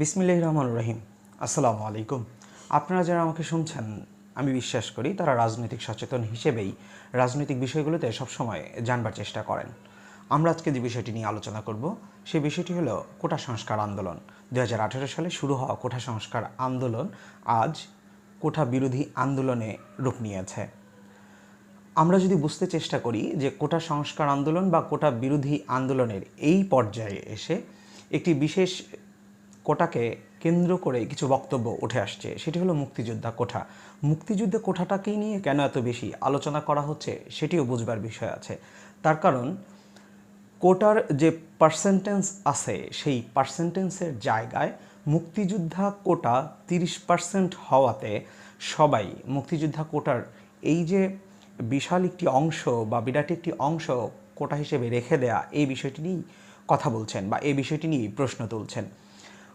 বিসমিল্লাহ রহমান রহিম। আসসালামু আলাইকুম। আপনারা যারা আমাকে শুনছেন, আমি বিশ্বাস করি তারা রাজনৈতিক সচেতন হিসেবেই রাজনৈতিক বিষয়গুলোতে সবসময় জানবার চেষ্টা করেন। আমরা আজকে যে বিষয়টি নিয়ে আলোচনা করব সেই বিষয়টি হলো কোটা সংস্কার আন্দোলন। দু হাজার আঠেরো সালে শুরু হওয়া কোটা সংস্কার আন্দোলন আজ কোটা বিরোধী আন্দোলনে রূপ নিয়েছে। আমরা যদি বুঝতে চেষ্টা করি যে কোটা সংস্কার আন্দোলন বা কোটা বিরোধী আন্দোলনের এই পর্যায়ে এসে একটি বিশেষ কোটাকে কেন্দ্র করে কিছু বক্তব্য উঠে আসছে। সেটি হলো মুক্তিযোদ্ধা কোঠা। মুক্তিযুদ্ধে কোঠাটাকেই নিয়ে কেন এত বেশি আলোচনা করা হচ্ছে সেটিও বুঝবার বিষয় আছে। তার কারণ, কোটার যে পার্সেন্টেন্স আছে, সেই পার্সেন্টেন্সের জায়গায় মুক্তিযোদ্ধা কোটা তিরিশ পার্সেন্ট হওয়াতে সবাই মুক্তিযোদ্ধা কোটার এই যে বিশাল একটি অংশ বা বিরাট একটি অংশ কোটা হিসেবে রেখে দেয়া, এই বিষয়টি নিয়েই কথা বলছেন বা এই বিষয়টি নিয়েই প্রশ্ন তুলছেন।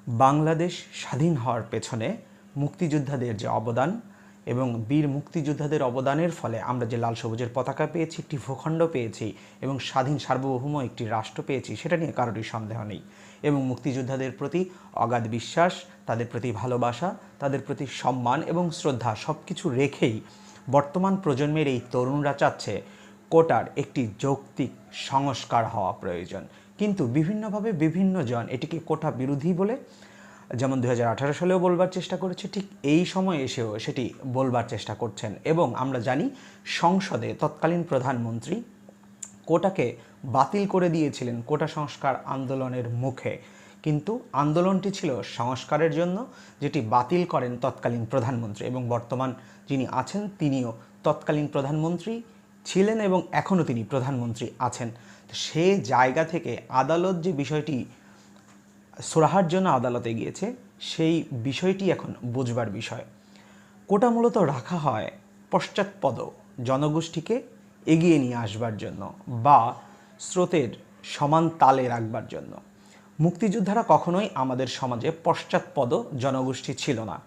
বাংলাদেশ স্বাধীন হওয়ার পেছনে মুক্তিযোদ্ধাদের যে অবদান এবং বীর মুক্তিযোদ্ধাদের অবদানের ফলে আমরা যে লাল সবুজের পতাকা পেয়েছি, একটি ভূখণ্ড পেয়েছি এবং স্বাধীন সার্বভৌম একটি রাষ্ট্র পেয়েছি, সেটা নিয়ে কারোরই সন্দেহ নেই। এবং মুক্তিযোদ্ধাদের প্রতি অগাধ বিশ্বাস, তাদের প্রতি ভালোবাসা, তাদের প্রতি সম্মান এবং শ্রদ্ধা সব কিছু রেখেই বর্তমান প্রজন্মের এই তরুণরা চাচ্ছে কোটার একটি যৌক্তিক সংস্কার হওয়া প্রয়োজন। কিন্তু বিভিন্নভাবে বিভিন্ন জন, এটিকে কোটা বিরোধী বলে, যেমন দু হাজার আঠারো সালেও বলবার চেষ্টা করেছে, ঠিক এই সময় এসেও সেটি বলবার চেষ্টা করছেন। এবং আমরা জানি সংসদে তৎকালীন প্রধানমন্ত্রী কোটাকে বাতিল করে দিয়েছিলেন কোটা সংস্কার আন্দোলনের মুখে। কিন্তু আন্দোলনটি ছিল সংস্কারের জন্য, যেটি বাতিল করেন তৎকালীন প্রধানমন্ত্রী এবং বর্তমান যিনি আছেন তিনিও তৎকালীন প্রধানমন্ত্রী। ছিলেন এবং এখনও তিনি প্রধানমন্ত্রী আছেন। সে জায়গা থেকে আদালত যে বিষয়টি সুরাহার জন্য আদালতে গিয়েছে, সেই বিষয়টি এখন বুঝবার বিষয়। কোটা মূলত রাখা হয় পশ্চাৎপদ জনগোষ্ঠীকে এগিয়ে নিয়ে আসবার জন্য বা স্রোতের সমান তালে রাখবার জন্য। মুক্তিযোদ্ধারা কখনোই আমাদের সমাজে পশ্চাৎপদ জনগোষ্ঠী ছিল না।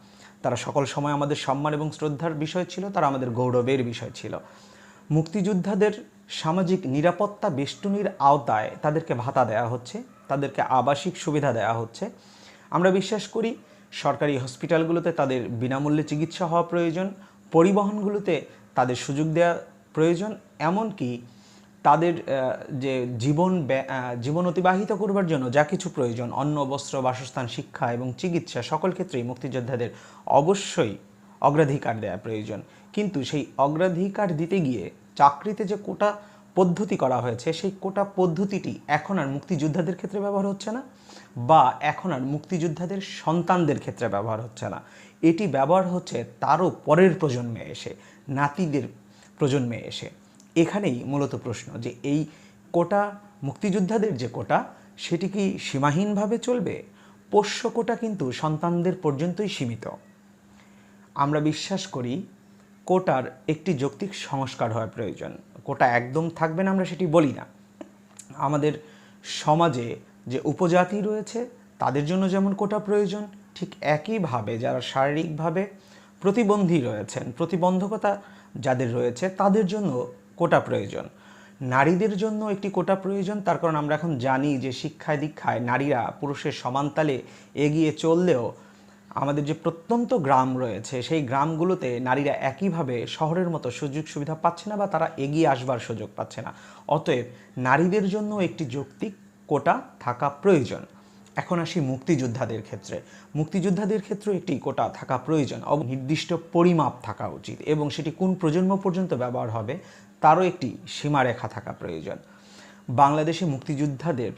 তারা সকল সময় আমাদের সম্মান এবং শ্রদ্ধার বিষয় ছিল, তারা আমাদের গৌরবের বিষয় ছিল। মুক্তিযোদ্ধাদের সামাজিক নিরাপত্তা বেষ্টনীর আওতায় তাদেরকে ভাতা দেওয়া হচ্ছে, তাদেরকে আবাসিক সুবিধা দেওয়া হচ্ছে। আমরা বিশ্বাস করি, সরকারি হসপিটালগুলোতে তাদের বিনামূল্যে চিকিৎসা হওয়া প্রয়োজন, পরিবহনগুলোতে তাদের সুযোগ দেওয়া প্রয়োজন, এমনকি তাদের যে জীবন জীবন অতিবাহিত করবার জন্য যা কিছু প্রয়োজন, অন্ন, বস্ত্র, বাসস্থান, শিক্ষা এবং চিকিৎসা, সকল ক্ষেত্রেই মুক্তিযোদ্ধাদের অবশ্যই অগ্রাধিকার দেওয়া প্রয়োজন। কিন্তু সেই অগ্রাধিকার দিতে গিয়ে চাকরিতে যে কোটা পদ্ধতি করা হয়েছে, সেই কোটা পদ্ধতিটি এখন আর মুক্তিযোদ্ধাদের ক্ষেত্রে ব্যবহার হচ্ছে না বা এখন আর মুক্তিযোদ্ধাদের সন্তানদের ক্ষেত্রে ব্যবহার হচ্ছে না। এটি ব্যবহার হচ্ছে তারও পরের প্রজন্মে এসে, নাতিদের প্রজন্মে এসে। এখানেই মূলত প্রশ্ন যে এই কোটা, মুক্তিযোদ্ধাদের যে কোটা, সেটি কি সীমাহীনভাবে চলবে? পোষ্য কোটা কিন্তু সন্তানদের পর্যন্তই সীমিত। আমরা বিশ্বাস করি কোটার একটি যৌক্তিক সংস্কার হওয়া প্রয়োজন। কোটা একদম থাকবে না, আমরা সেটি বলি না। আমাদের সমাজে যে উপজাতি রয়েছে, তাদের জন্য যেমন কোটা প্রয়োজন, ঠিক একইভাবে যারা শারীরিকভাবে প্রতিবন্ধী রয়েছেন, প্রতিবন্ধকতা যাদের রয়েছে, তাদের জন্য কোটা প্রয়োজন। নারীদের জন্য একটি কোটা প্রয়োজন, তার কারণ আমরা এখন জানি যে শিক্ষায় দীক্ষায় নারীরা পুরুষের সমানতালে এগিয়ে চললেও আমাদের যে প্রত্যন্ত গ্রাম রয়েছে, সেই গ্রামগুলোতে নারীরা একইভাবে শহরের মতো সুযোগ সুবিধা পাচ্ছে না বা তারা এগিয়ে আসবার সুযোগ পাচ্ছে না। অতএব নারীদের জন্য একটি যৌক্তিক কোটা থাকা প্রয়োজন। এখন আসি মুক্তিযোদ্ধাদের ক্ষেত্রে। মুক্তিযোদ্ধাদের ক্ষেত্রে একটি কোটা থাকা প্রয়োজন। নির্দিষ্ট পরিমাপ থাকা উচিত এবং সেটি কোন প্রজন্ম পর্যন্ত ব্যবহার হবে তারও একটি সীমারেখা থাকা প্রয়োজন। বাংলাদেশে মুক্তিযোদ্ধাদের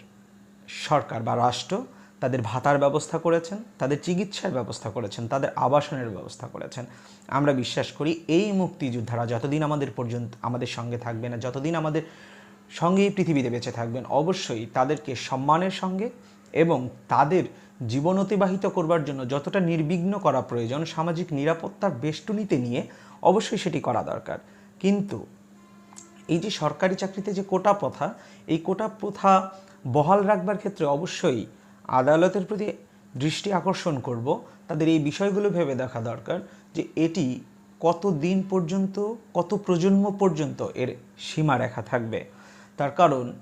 সরকার বা রাষ্ট্র তাদের ভাতার ব্যবস্থা করেছেন, তাদের চিকিৎসার ব্যবস্থা করেছেন, তাদের আবাসনের ব্যবস্থা করেছেন। আমরা বিশ্বাস করি এই মুক্তিযোদ্ধারা যতদিন আমাদের পর্যন্ত, আমাদের সঙ্গে থাকবেন না, যতদিন আমাদের সঙ্গে এই পৃথিবীতে বেঁচে থাকবেন, অবশ্যই তাদেরকে সম্মানের সঙ্গে এবং তাদের জীবন অতিবাহিত করবার জন্য যতটা নির্বিঘ্ন করা প্রয়োজন, সামাজিক নিরাপত্তার বেষ্টনীতে নিয়ে অবশ্যই সেটি করা দরকার। কিন্তু এই যে সরকারি চাকরিতে যে কোটা প্রথা, এই কোটা প্রথা বহাল রাখবার ক্ষেত্রে অবশ্যই আদালতের প্রতি দৃষ্টি আকর্ষণ করব, তাদের এই বিষয়গুলো ভেবে দেখা দরকার যে এটি কত দিন পর্যন্ত, কত প্রজন্ম পর্যন্ত এর সীমারেখা থাকবে। তার কারণ,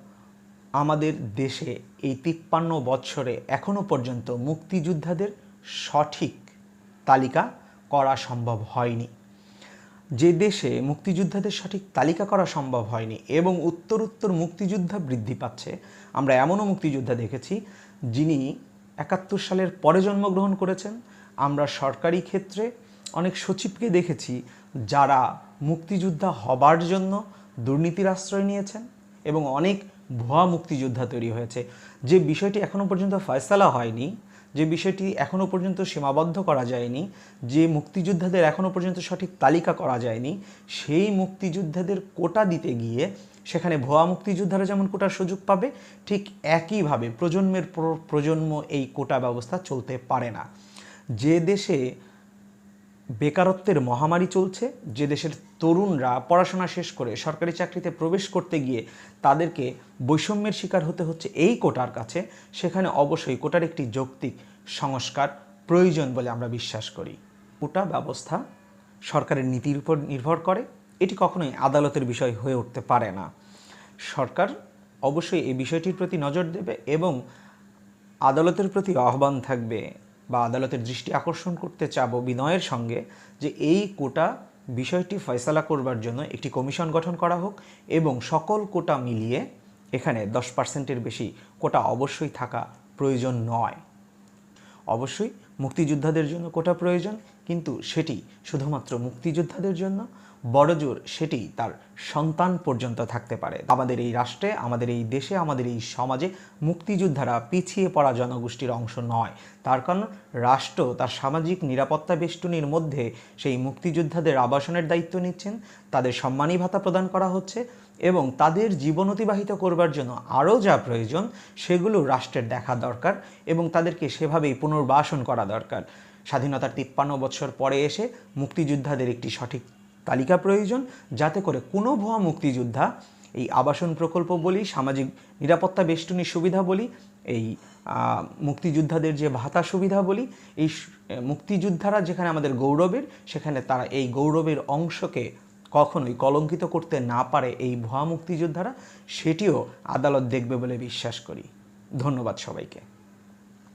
আমাদের দেশে এই তিপ্পান্ন বৎসরে এখনও পর্যন্ত মুক্তিযোদ্ধাদের সঠিক তালিকা করা সম্ভব হয়নি। যে দেশে মুক্তিযোদ্ধাদের সঠিক তালিকা করা সম্ভব হয়নি এবং উত্তর উত্তর মুক্তিযোদ্ধা বৃদ্ধি পাচ্ছে, আমরা এমনও মুক্তিযোদ্ধা দেখেছি যিনি একাত্তর সালের পরে জন্মগ্রহণ করেছেন। আমরা সরকারি ক্ষেত্রে অনেক সচিবকে দেখেছি যারা মুক্তিযোদ্ধা হবার জন্য দুর্নীতির আশ্রয় নিয়েছেন এবং অনেক ভুয়া মুক্তিযোদ্ধা তৈরি হয়েছে। যে বিষয়টি এখনও পর্যন্ত ফয়সালা হয়নি যে বিষয়টি এখনও পর্যন্ত সীমাবদ্ধ করা যায়নি, যে মুক্তিযোদ্ধাদের এখনও পর্যন্ত সঠিক তালিকা করা যায়নি, সেই মুক্তিযোদ্ধাদের কোটা দিতে গিয়ে সেখানে ভুয়া মুক্তিযোদ্ধারা যেমন কোটার সুযোগ পাবে, ঠিক একইভাবে প্রজন্মের প্রজন্ম এই কোটা ব্যবস্থা চলতে পারে না। যে দেশে বেকারত্বের মহামারী চলছে। যে দেশের তরুণরা পড়াশোনা শেষ করে সরকারি চাকরিতে প্রবেশ করতে গিয়ে তাদেরকে বৈষম্যের শিকার হতে হচ্ছে এই কোটার কাছে, সেখানে অবশ্যই কোটার একটি যৌক্তিক সংস্কার প্রয়োজন বলে আমরা বিশ্বাস করি। কোটা ব্যবস্থা সরকারের নীতির উপর নির্ভর করে, এটি কখনোই আদালতের বিষয় হয়ে উঠতে পারে না। সরকার অবশ্যই এই বিষয়টির প্রতি নজর দেবে এবং আদালতের প্রতি আহ্বান থাকবে বা আদালতের দৃষ্টি আকর্ষণ করতে চাব বিনয়ের সঙ্গে যে এই কোটা বিষয়টি ফয়সালা করবার জন্য একটি কমিশন গঠন করা হোক এবং সকল কোটা মিলিয়ে এখানে দশ পার্সেন্টের বেশি কোটা অবশ্যই থাকা প্রয়োজন নয়। অবশ্যই মুক্তিযোদ্ধাদের জন্য কোটা প্রয়োজন, কিন্তু সেটি শুধুমাত্র মুক্তিযোদ্ধাদের জন্য, বড়জোর সেটি তার সন্তান পর্যন্ত থাকতে পারে। আমাদের এই রাষ্ট্রে, আমাদের এই দেশে, আমাদের এই সমাজে মুক্তিযোদ্ধারা পিছিয়ে পড়া জনগোষ্ঠীর অংশ নয়। তার কারণ, রাষ্ট্র তার সামাজিক নিরাপত্তা বেষ্টনীর মধ্যে সেই মুক্তিযোদ্ধাদের আবাসনের দায়িত্ব নিচ্ছেন, তাদের সম্মানী ভাতা প্রদান করা হচ্ছে এবং তাদের জীবন অতিবাহিত করবার জন্য আরও যা প্রয়োজন, সেগুলো রাষ্ট্রের দেখা দরকার এবং তাদেরকে সেভাবেই পুনর্বাসন করা দরকার। স্বাধীনতার তিপ্পান্ন বছর পরে এসে মুক্তিযোদ্ধাদের একটি সঠিক তালিকা প্রয়োজন, যাতে করে কোনো ভুয়া মুক্তিযোদ্ধা এই আবাসন প্রকল্প বলি, সামাজিক নিরাপত্তা বেষ্টনীর সুবিধা বলি, এই মুক্তিযোদ্ধাদের যে ভাতা সুবিধা বলি, এই মুক্তিযোদ্ধারা যেখানে আমাদের গৌরবের, সেখানে তারা এই গৌরবের অংশকে কখনোই কলঙ্কিত করতে না পারে এই ভুয়া মুক্তিযোদ্ধারা সেটিও আদালত দেখবে বলে বিশ্বাস করি। ধন্যবাদ সবাইকে।